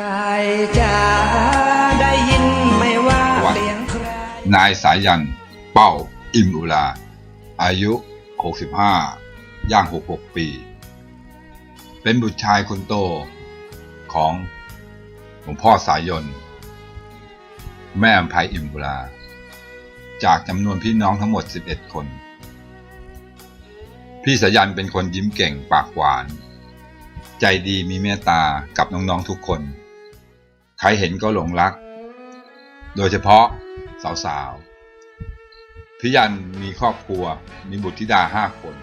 กายจะได้ยินไม่ว่าเสียงใครนายสายัน เป้า อิมอุลา อายุ 65 ย่าง 66 ปี เป็นบุตรชายคนโตของหลวงพ่อสายยน แม่อภัยอิมอุลา จากจำนวนพี่น้องทั้งหมด 11 คน พี่สายันเป็นคนยิ้มเก่งปากหวาน ใจดีมีเมตตากับน้อง ๆ ทุกคน ใครเห็นก็หลงรัก โดยเฉพาะสาวๆพี่ยันมีครอบครัว มีบุตรธิดาห้าคน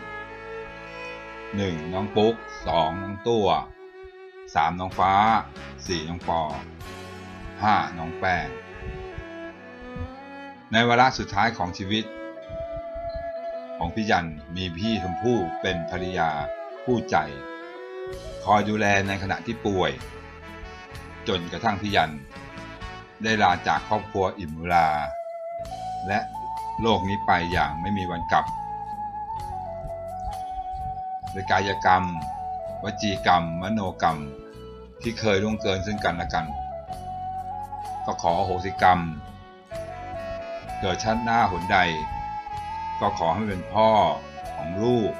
หนึ่งน้องปุ๊กสองน้องตัวสามน้องฟ้าสี่น้องปอห้าน้องแป้ง ในวาระสุดท้ายของชีวิต ของพี่ยันมีพี่ชมพู่เป็นภรรยาผู้ใจ คอยดูแลในขณะที่ป่วย จนกระทั่งพี่ยัน ได้ลาจากครอบครัวอิมุลาและโลกนี้ไปอย่างไม่มีวันกลับโดยกายกรรม วจีกรรม มโนกรรม ที่เคยล่วงเกินซึ่งกันและกัน ก็ขอโหสิกรรม เกิดชาติหน้าหนใด ก็ขอให้เป็นพ่อของลูก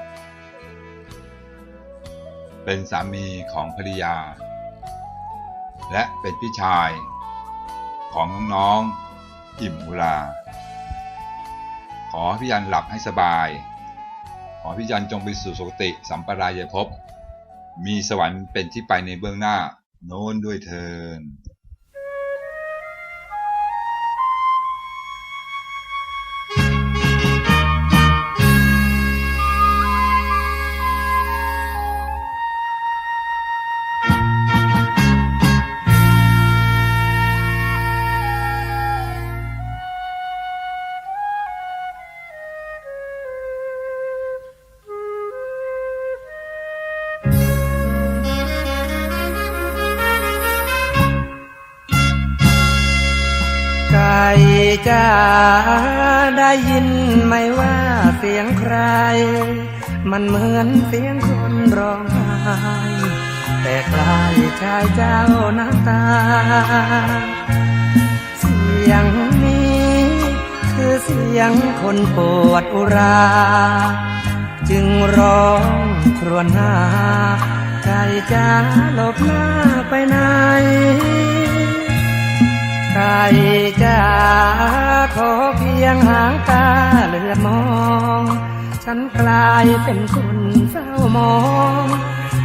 เป็นสามีของภรรยา และเป็นพี่ชาย ของน้องๆอิ่มอุลา ขอพี่ยันหลับให้สบาย ขอพี่ยันจงไปสู่สุคติสัมปรายภพมีสวรรค์เป็นที่ไปในเบื้องหน้า โน้นด้วยเทิน จะได้ยินไหมว่าเสียงใคร มันเหมือนเสียงคนร้องไห้แต่คล้ายชายเจ้าน้ำตา เสียงนี้คือเสียงคนปวดอุรา จึงร้องครวญหาไก่จะหลบหน้าายเป็นคนเศร้ามอง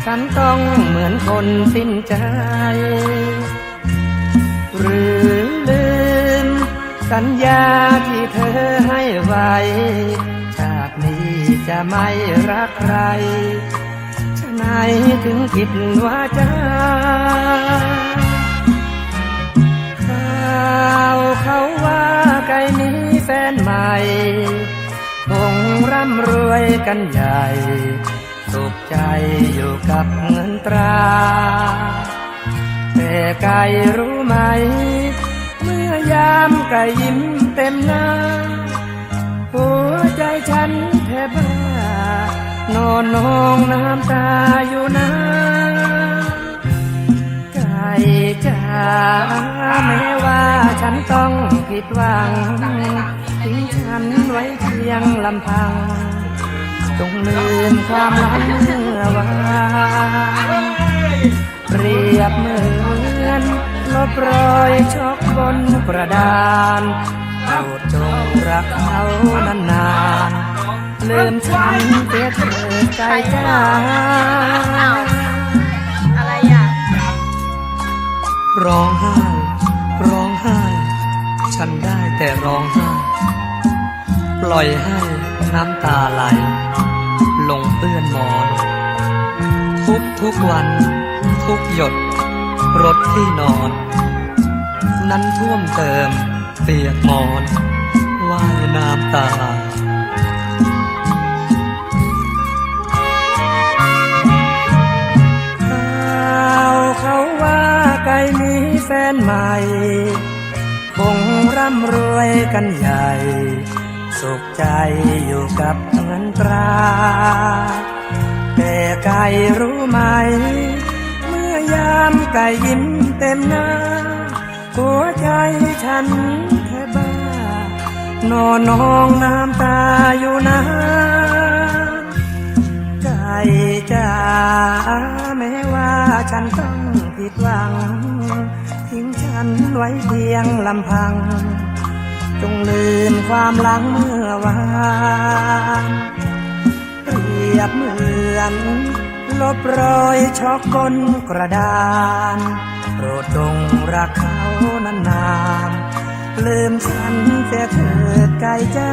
ฉันต้องเหมือนคนสิ้นใจ หรือลืม สัญญาที่เธอให้ไว้ชาตินี้จะไม่รักใครฉะไหนถึงผิดว่าจา ร่ำรวยกันใหญ่ สุขใจอยู่กับเงินตราแต่ไก่รู้ไหม เมื่อยามไก่ยิ้มเต็มหน้า หัวใจฉันแทบบ้านอนนองน้ำตาอยู่นานไก่จ๋าแม้ว่าฉันต้องผิดหวัง ทิ้งฉันไว้เพียงลำพังจงลืมความหลังเมื่อวานเปรียบเหมือนลบรอยช็อกบนกระดานโปรดจงรักเขานานๆลืมฉันเสียเถิดใจจ้าอะไรอะร้องไห้ ร้องไห้ ฉันได้แต่ร้อง ล่อยให้น้ำตาไหล ลงเปื้อนหมอน ทุกทุกวัน ทุกหยด รถที่นอน นั้นท่วมเติมเปียกหมอนว่ายน้ำตาข่าเขาว่าไก่มีแฟนใหม่ คงร่ำรวยกันใหญ่ สุขใจอยู่กับเงินตรา แต่ไก่รู้ไหม เมื่อยามไก่ยิ้มเต็มหน้า หัวใจฉันแทบบ้านอนนองน้ำตาอยู่นาใจจ้าแม้ว่าฉันต้องผิดหวัง ทิ้งฉันไว้เพียงลำพัง จงลืมความหลังเมื่อวานเปรียบเหมือนลบรอยช็อกบนกระดานโปรดจงรักเขานานๆลืมฉันเสียเถิดไกลจ้า